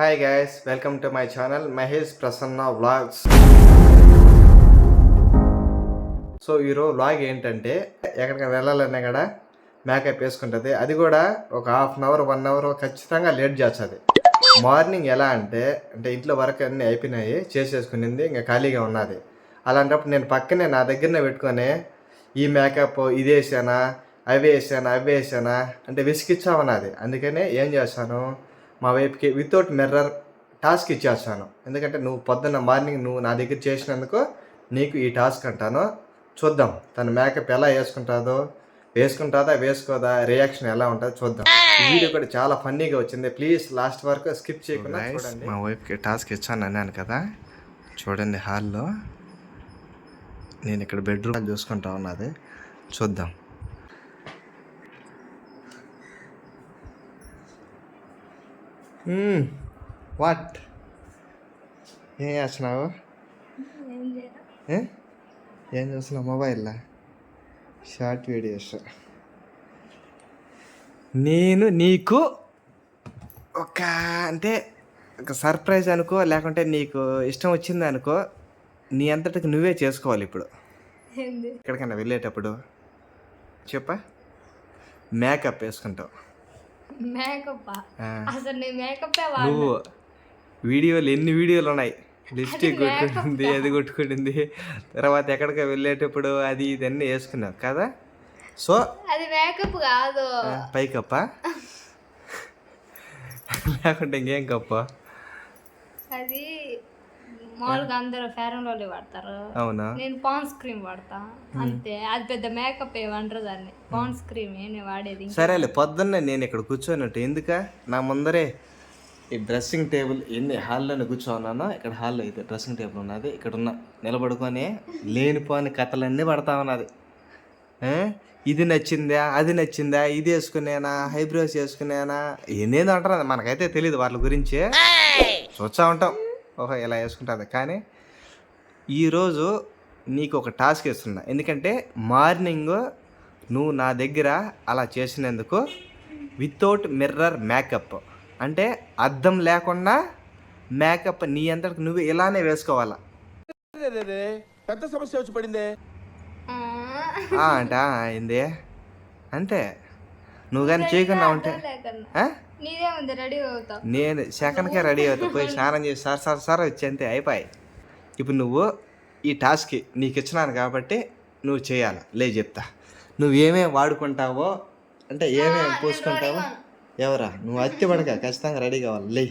Hi guys welcome to my channel Mahesh Prasanna vlogs so ఈరోజు vlog ఏంటంటే ఎక్కడికి వెళ్ళాలన్నా కూడా మేకప్ వేసుకుంటుంది. అది కూడా ఒక half an hour one hour ఖచ్చితంగా లేట్ చేస్తుంది. మార్నింగ్ ఎలా అంటే అంటే ఇంట్లో వర్క్ అన్నీ అయిపోయినాయి చేసేసుకునింది ఇంకా ఖాళీగా ఉన్నది. అలాంటప్పుడు నేను పక్కనే నా దగ్గరనే పెట్టుకొని ఈ మేకప్ ఇది వేసానా అవి వేసానా అవి వేసానా అంటే విసిగిచ్చామన్నది అందుకనే ఏం చేస్తాను మా వైపుకి వితౌట్ మిర్రర్ టాస్క్ ఇచ్చేస్తాను. ఎందుకంటే నువ్వు పొద్దున్న మార్నింగ్ నువ్వు నా దగ్గర చేసినందుకు నీకు ఈ టాస్క్ అంటాను. చూద్దాం తన మేకప్ ఎలా వేసుకుంటుందో వేసుకుంటుందా వేసుకోదా రియాక్షన్ ఎలా ఉంటుందో చూద్దాం. వీడియో కూడా చాలా ఫన్నీగా వచ్చింది. ప్లీజ్ లాస్ట్ వరకు స్కిప్ చేయకుండా చూడండి. మా వైఫ్కి టాస్క్ ఇచ్చాను అన్నాను కదా. చూడండి హాల్లో నేను ఇక్కడ బెడ్రూమ్ చూసుకుంటా ఉన్నది. చూద్దాం. వాట్ ఏం చేస్తున్నావు? ఏ? ఏం చేస్తున్నావు? మొబైల్లో? Short videos. నేను నీకు ఒక అంటే ఒక సర్ప్రైజ్ అనుకో లేకుంటే నీకు ఇష్టం వచ్చింది అనుకో నీ అంతటికి నువ్వే చేసుకోవాలి ఇప్పుడు. ఎక్కడికైనా వెళ్ళేటప్పుడు చెప్పా? మేకప్ వేసుకుంటావు. మేకప్. అసలు నేను మేకప్ నువ్వు వీడియోలు ఎన్ని వీడియోలు ఉన్నాయి? లిప్స్టిక్ కొట్టుకుంది అది కొట్టుకుంటుంది. తర్వాత ఎక్కడికి వెళ్ళేటప్పుడు అది ఇది అన్నీ వేసుకున్నావు కదా? సో అది మేకప్ కాదు. పై కప్ప లేకుంటే ఇంకేం కప్ప? అది మామూలుగా అందరూ ఫేర్ అండ్ లవ్లీ వాడతారు. అవునా? నేను పాన్స్ క్రీమ్ వాడతా. అంతే. అది పెద్ద మేకప్ ఏమంటారు దాన్ని. పాన్స్ క్రీమ్ నేను వాడేది సరేలే పొద్దున్నే నేను ఇక్కడ కూర్చోనట్టు. ఎందుక? నా ముందరే ఈ డ్రెస్సింగ్ టేబుల్ ఎన్ని హాల్లోనే కూర్చోన్నానో ఇక్కడ హాల్లో అయితే డ్రెస్సింగ్ టేబుల్ ఉన్నది. ఇక్కడ ఉన్న నిలబడుకొని లేనిపోని కథలన్నీ పడతా ఉన్నది. ఏ? ఇది నచ్చిందా? అది నచ్చిందా? ఇది వేసుకునేనా? హైబ్రోస్ వేసుకునేనా? ఏందేందో అంటారు మనకైతే తెలియదు వాళ్ళ గురించి. చూస్తూ ఉంటాం. ఓహో ఇలా వేసుకుంటుంది. కానీ ఈరోజు నీకు ఒక టాస్క్ ఇస్తున్నా ఎందుకంటే మార్నింగ్ నువ్వు నా దగ్గర అలా చేసినందుకు వితౌట్ మిర్రర్ మేకప్. అంటే అద్దం లేకుండా మేకప్ నీ అంతటికి నువ్వు ఇలానే వేసుకోవాలా? పెద్ద సమస్య వచ్చి పడిందే. అంటే అయింది. అంతే నువ్వు కానీ చేయకుండా ఉంటే నేను సెకండ్కే రెడీ అవుతా. పోయి స్నానం చేసి సార్ సార్ సార్ వచ్చి అంతే అయిపోయి ఇప్పుడు నువ్వు ఈ టాస్క్ నీకు ఇచ్చినాను కాబట్టి నువ్వు చేయాలి. లే చెప్తా. నువ్వు ఏమేమి వాడుకుంటావో అంటే ఏమేమి పూసుకుంటావో ఎవరా? నువ్వు అత్తి పడక ఖచ్చితంగా రెడీ కావాలి. లే.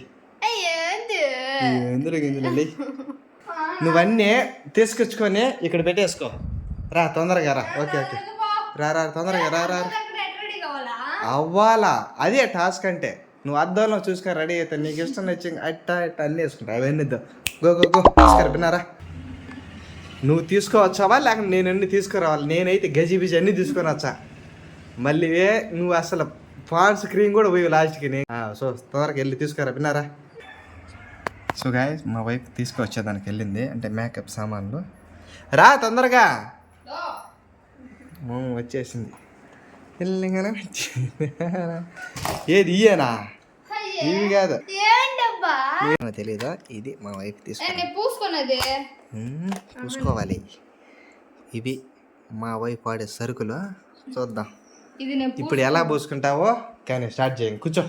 ఎందులో లే. నువ్వన్నీ తీసుకొచ్చుకొని ఇక్కడ పెట్టేసుకో. రా తొందరగా రా. Okay okay. రా రా తొందరగా రా రా అవ్వాలా? అదే టాస్క్ అంటే. నువ్వు అద్దంలో చూసుకొని రెడీ అయితే నీకు ఇష్టం నచ్చి అట్ట ఇట్ట అన్నీ వేసుకుంటా. అవన్నీ గో గో గో. తీసుకురా విన్నారా? నువ్వు తీసుకోవచ్చావా? లేక నేను అన్ని తీసుకురావాలి. నేనైతే గజి బిజి అన్నీ తీసుకొని వచ్చా. మళ్ళీ నువ్వు అసలు పాన్స్ క్రీమ్ కూడా పోయి లాస్ట్కి నే- ఆ, సో తొందరగా వెళ్ళి తీసుకురా. విన్నారా? సో గాయ మా వైఫ్ తీసుకొచ్చేదానికి వెళ్ళింది. అంటే మేకప్ సామాన్లు. రా తొందరగా. వచ్చేసింది. వెళ్ళగానే వచ్చింది ఏది ఇయేనా ఇవి కాదు. తెలీదా? ఇది మా వైఫ్ ఏ, తీసుకో నేను పూసుకున్నది. చూసుకోవాలి ఇవి మా వైఫ్ వాడే సరుకులు చూద్దాం. ఇప్పుడు ఎలా పూసుకుంటావో? కానీ స్టార్ట్ చేయండి. కూర్చో.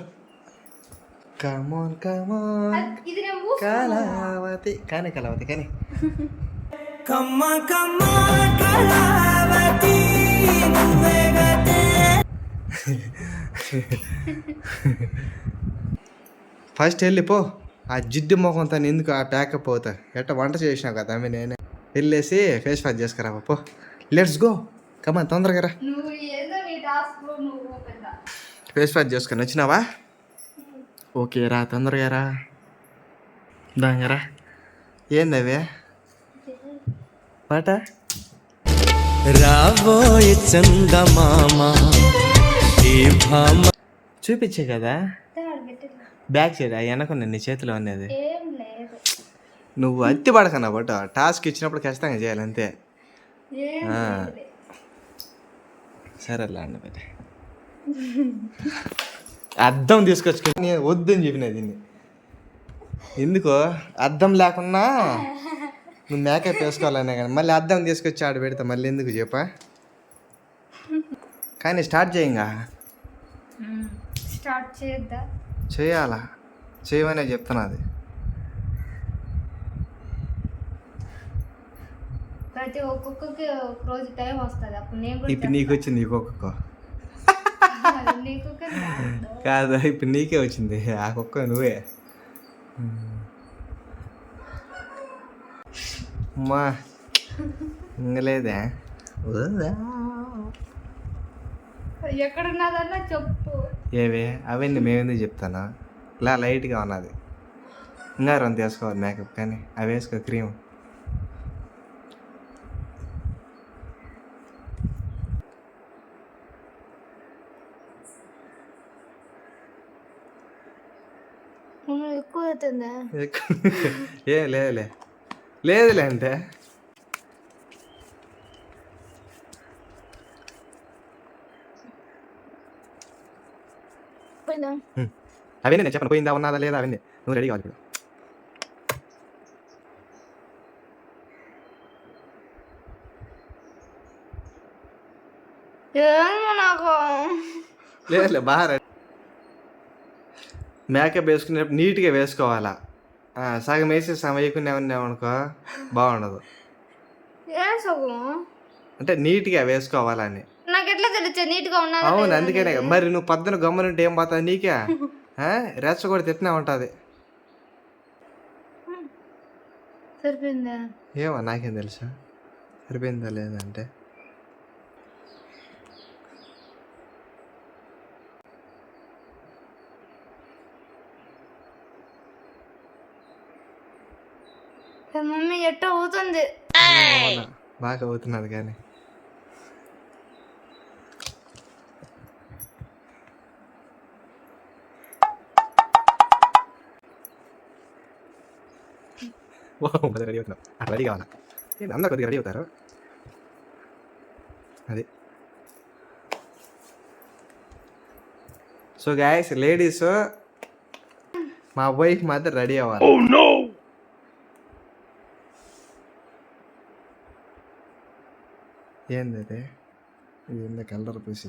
Come on come on Kalavathi. కానీ కళావతి కానీ. ఫస్ట్ వెళ్ళిపో ఆ జిడ్డు మొహం తను ఎందుకు ఆ ప్యాకప్ అవుతా? ఎట్ట వంట చేసినావు కదా అమ్మి నేనే. వెళ్ళేసి ఫేస్ వాష్ చేసుకురా పో. లెట్స్ గో కమా తొందరగా రా. ఫేస్ వాష్ చేసుకొని వచ్చినావా? ఓకే రా తొందరగా రా. దాంగరా ఏందవే పాట? రాబోయే చందమామ. చూపించే కదా. బ్యాక్ సైడ్ ఆ వెనక నీ చేతిలో అనేది ఏం లేదు నువ్వు అత్తి పడకన్నా బట్ టాస్క్ ఇచ్చినప్పుడు ఖచ్చితంగా చేయాలి అంతే. సరేలే అండి మరి. అద్దం తీసుకొచ్చుకొని వద్దని చెప్పిన దీన్ని. ఎందుకు? అద్దం లేకున్నా నువ్వు మేకప్ వేసుకోవాలనే కానీ మళ్ళీ అద్దం తీసుకొచ్చి ఆడ పెడతా మళ్ళీ ఎందుకు చెప్పా? కానీ స్టార్ట్ చేయంగా. స్టార్ట్ చేద్దా చేయాలా? చేయమనే చెప్తున్నది ప్రతి ఒక్కొక్కకి ఒక రోజు టైం వస్తుంది. అప్పుడు నేను కూడా ఇప్పుడు నీకు వచ్చింది రాదు. కాదు. ఇప్పుడు నీకే వచ్చింది. ఆ కుక్క నువ్వే. అమ్మా ఇంగలేదే ఎక్కడున్నదన్నా చెప్పు. ఏవే? అవన్నీ మేమెందుకు చెప్తాను? ఇలా లైట్గా ఉన్నది. ఇంకా రెండు వేసుకోవాలి మేకప్ కానీ. అవి వేసుకో క్రీమ్. ఎక్కువ అవుతుందా? ఎక్కువ ఏ లేదులే లేదులే అంటే. అవన్నీ నేను చెప్పను. పోయిందా ఉన్నదా లేదా అవన్నీ నువ్వు రెడీ కావాలి ఇప్పుడు. నాకు? లేదులే బాగా మేకప్ వేసుకునేటప్పుడు నీట్గా వేసుకోవాలా? సగం వేసి సగం వేయకుండా ఉన్నామనుకో బాగుండదు. అంటే నీట్గా వేసుకోవాలని. నాకు ఎట్లా తెలుసు నీట్గా ఉన్నా అవును అందుకనే మరి నువ్వు పొద్దున గమ్మునుంటే ఏం పోతుంది నీకే? ఆ? రెచ్చ కూడా తిట్టినా ఉంటుంది. సరిపోయిందా? ఏమో నాకేం తెలుసా. సరిపోయిందా లేదంటే మమ్మీ ఎట్ట అవుతుంది? బాగా అవుతున్నది కానీ. కొద్దిగా రెడీ అవుతున్నావు అట్లా రెడీ కావాలా ఏంటి అందరు కొద్దిగా రెడీ అవుతారు అది సో గాయస్ లేడీస్ మా వైఫ్ మాత్రం రెడీ అవ్వాలి ఏంది ఇది ఏంది కలర్ పూసి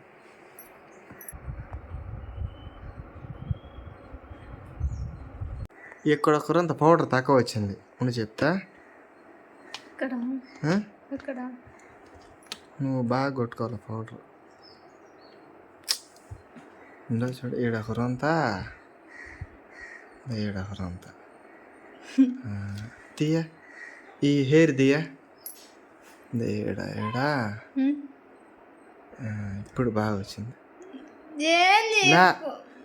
ఇక్కడ ఒకరంత పౌడర్ తక్కువ వచ్చింది. నువ్వు చెప్తా. నువ్వు బాగా కొట్టుకోవాలి పౌడర్. ఇందో చూడు ఈడొకరంతా ఈడొకరంతా ఆ, తీయ. ఈ హెయిర్ తీయ. ఈడ ఈడ. ఇప్పుడు బాగా వచ్చింది.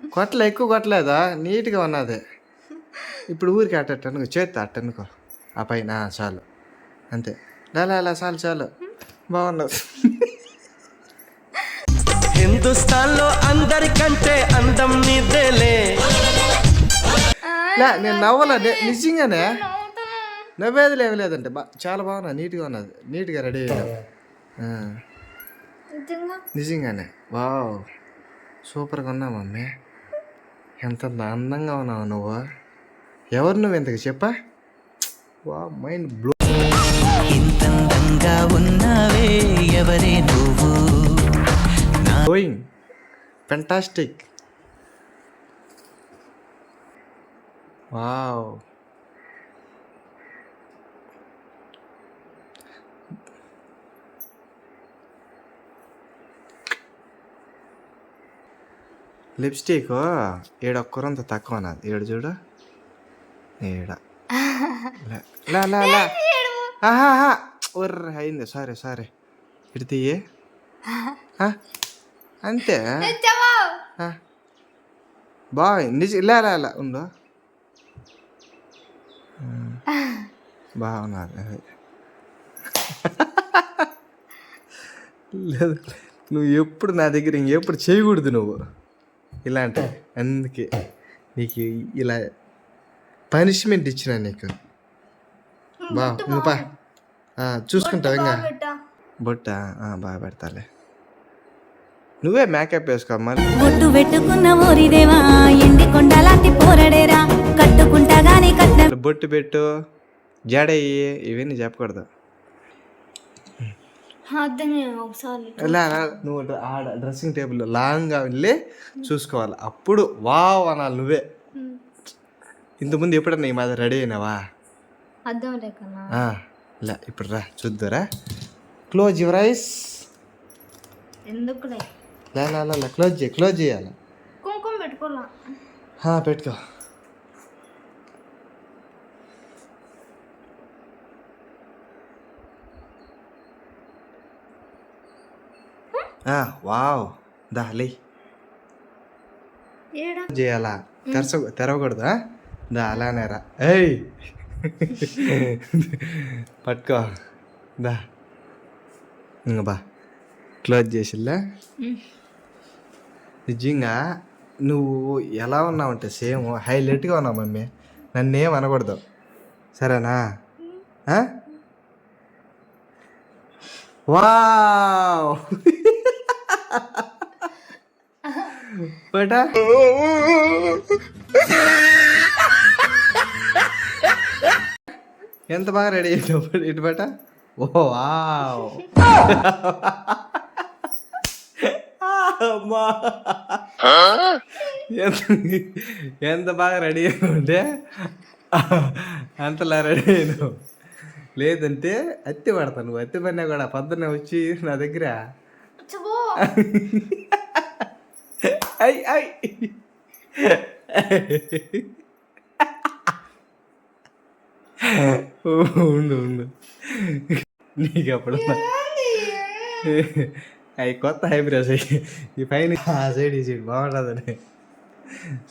కొట్టలే ఎక్కువ కొట్టలేదా? నీట్గా ఉన్నది. ఇప్పుడు ఊరికి అట్ట అనుకో చేత్తా అట్ట అనుకో. ఆ పైన చాలు. అంతే. లాలా అలా చాలు చాలు. బాగున్నావు. హిందుస్థాన్లో అందరికంటే అందం నీదేలే. లే నేను నవ్వలే? నిజంగానే. నవ్వేది ఏమి లేదంటే బా చాలా బాగున్నా. నీట్గా ఉన్నది. నీట్గా రెడీ నిజంగా? నిజంగానే. వావ్. సూపర్గా ఉన్నావు మమ్మీ. ఎంత అందంగా ఉన్నావు నువ్వు. ఎవరు నువ్వు ఇంతకు? చెప్పా? వా మైండ్ బ్లో ఇంతందంగా ఉన్నావే ఎవరే నువ్వు గోయింగ్ ఫెంటాస్టిక్ వావ్ లిప్స్టిక్ ఏడొక్కరంత తక్కువ నాది. ఏడు చూడు. ఒర్ర అయింది సారీ సారీ ఇటు తీయి ఆ, అంతే. బాగుంది నిజ ఇలా ఇలా ఉందో బాగున్నది అది. లేదు నువ్వు ఎప్పుడు నా దగ్గర ఇంకెప్పుడు చేయకూడదు నువ్వు ఇలాంటి అందుకే నీకు ఇలా పనిష్మెంట్ ఇచ్చిన నీకు? బా నువ్వు పా. ఆ, చూసుకుంటావు ఇంకా. బొట్ట? ఆ, బాగా పెడతాలే. నువ్వే మేకప్ వేసుకో మళ్ళీ బొట్టు పెట్టుకున్న ఊరిదేవా ఎండి కొండలాంటి పోరడేరా కట్టుకుంటా గాని కట్న బొట్టు పెట్టు. జడయ్యి ఇవన్నీ చెప్పకూడదు. ఇలా నువ్వు ఆడ డ్రెస్సింగ్ టేబుల్ లాంగ్గా వెళ్ళి చూసుకోవాలి. అప్పుడు వావ్ అనాలి నువ్వే. ఇంతకుముందు ఎప్పుడన్నా ఈ మాది రెడీ అయినావా? అర్థం లేకన్నా. ఆ, ఇలా ఇప్పుడు రా చూద్దురా. క్లోజ్ యువర్ ఐస్ ఎందుకులే? లే లా, లా, లా, క్లోజ్ చేయి క్లోజ్ చేయాలి. కుంకుమ పెట్టుకోలా పెట్టుకో. ఆ, వావ్ దా లే. ఏడా? చేయాలా? తెరచ తెరవకూడదు? దా అలానే రా. ఏయ్! పట్టుకో. దా. ఇంక బా. క్లోజ్ చేసిల్లా? నిజంగా నువ్వు ఎలా ఉన్నావంటే సేమ్ హైలైట్గా ఉన్నావు మమ్మీ. నన్ను ఏం అనకూడదు. సరేనా? ఆ? వావ్! బేటా? ఎంత బాగా రెడీ అయినావు ఇటు బేట ఓ వావ్. అమ్మా. ఎంత ఎంత బాగా రెడీ అయ్యావుంటే అంతలా రెడీ అయినావు. లేదంటే అత్తి పడతాను నువ్వు. అత్తి పడినా కూడా పొద్దున్నే వచ్చి నా దగ్గర. చబో. ఐ. ఉండు ఉండు నీకు అప్పుడు అవి కొత్త హైబ్రిడ్స్ అయ్యి ఈ పైన ఆ సైడ్ ఈ సైడ్ బాగుంటుందని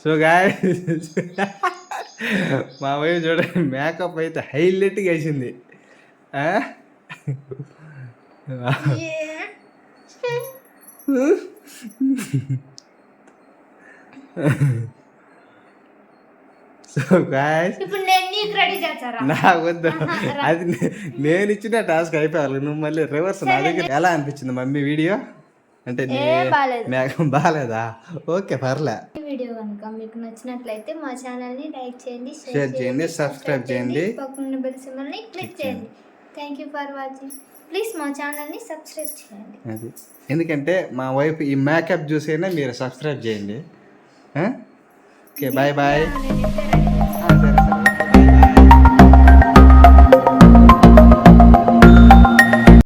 సో గాయ మా వైపు చూడండి మేకప్ అయితే హైలైట్గా వేసింది? సో గాయ ఇప్పుడు నేను నీకు రెడీ చేస్తారా? నాకు వద్దు. అది నేను ఇచ్చిన టాస్క్ అయిపోవాలి. నువ్వు మళ్ళీ రివర్స్ నా దగ్గర ఎలా అనిపించింది మమ్మీ వీడియో అంటే. మేకం బాగాలేదా ఓకే పర్లే. ఈ వీడియో కనుక మీకు నచ్చినట్లయితే మా ఛానల్ని లైక్ చేయండి షేర్ చేయండి సబ్స్క్రైబ్ చేయండి. పక్కన బెల్ సింబల్ని క్లిక్ చేయండి. Thank you for watching please మా ఛానల్ని సబ్స్క్రైబ్ చేయండి. అది. ఎందుకంటే మా వైఫ్ ఈ మేకప్ చూసైనా మీరు సబ్స్క్రైబ్ చేయండి. ఓకే బాయ్ బాయ్ నేను ఇప్పుడే రెడీ